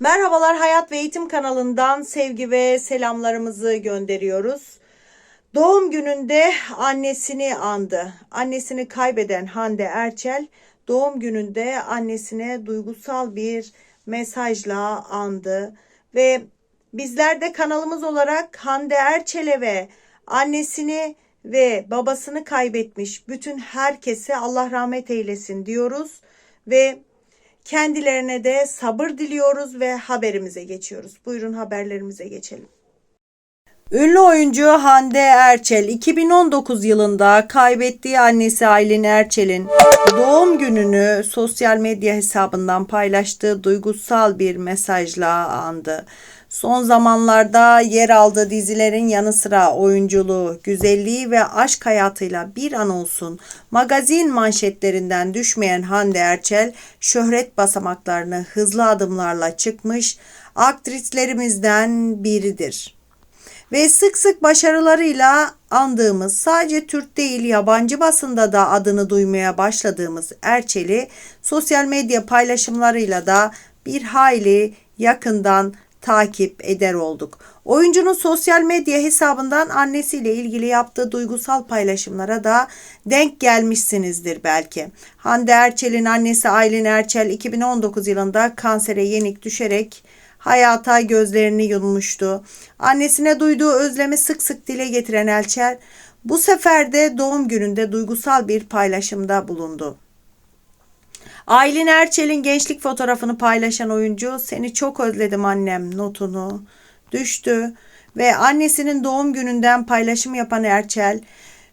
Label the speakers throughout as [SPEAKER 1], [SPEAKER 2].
[SPEAKER 1] Merhabalar Hayat ve Eğitim kanalından sevgi ve selamlarımızı gönderiyoruz. Doğum gününde annesini andı. Annesini kaybeden Hande Erçel doğum gününde annesine duygusal bir mesajla andı ve bizler de kanalımız olarak Hande Erçel'e ve annesini ve babasını kaybetmiş bütün herkese Allah rahmet eylesin diyoruz ve Kendilerine de sabır diliyoruz ve haberimize geçiyoruz. Buyurun haberlerimize geçelim. Ünlü oyuncu Hande Erçel 2019 yılında kaybettiği annesi Aylin Erçel'in doğum gününü sosyal medya hesabından paylaştığı duygusal bir mesajla andı. Son zamanlarda yer aldığı dizilerin yanı sıra oyunculuğu, güzelliği ve aşk hayatıyla bir an olsun magazin manşetlerinden düşmeyen Hande Erçel şöhret basamaklarını hızlı adımlarla çıkmış aktrislerimizden biridir ve sık sık başarılarıyla andığımız sadece Türk değil yabancı basında da adını duymaya başladığımız Erçel'i sosyal medya paylaşımlarıyla da bir hayli yakından takip eder olduk. Oyuncunun sosyal medya hesabından annesiyle ilgili yaptığı duygusal paylaşımlara da denk gelmişsinizdir belki. Hande Erçel'in annesi Aylin Erçel 2019 yılında kansere yenik düşerek hayata gözlerini yummuştu. Annesine duyduğu özlemi sık sık dile getiren Elçer bu sefer de doğum gününde duygusal bir paylaşımda bulundu. Aylin Erçel'in gençlik fotoğrafını paylaşan oyuncu seni çok özledim annem notunu düştü ve annesinin doğum gününden paylaşım yapan Erçel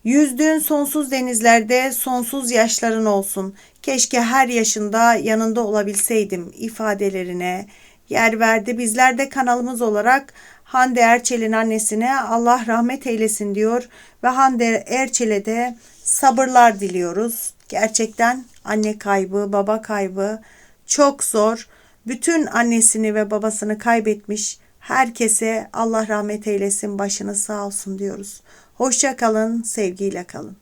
[SPEAKER 1] Yüzdüğün sonsuz denizlerde sonsuz yaşların olsun. Keşke her yaşında yanında olabilseydim ifadelerine yer verdi. Bizler de kanalımız olarak Hande Erçel'in annesine Allah rahmet eylesin diyor ve Hande Erçel'e de sabırlar diliyoruz. Gerçekten anne kaybı, baba kaybı çok zor. Bütün annesini ve babasını kaybetmiş herkese Allah rahmet eylesin, başınız sağ olsun diyoruz. Hoşça kalın, sevgiyle kalın.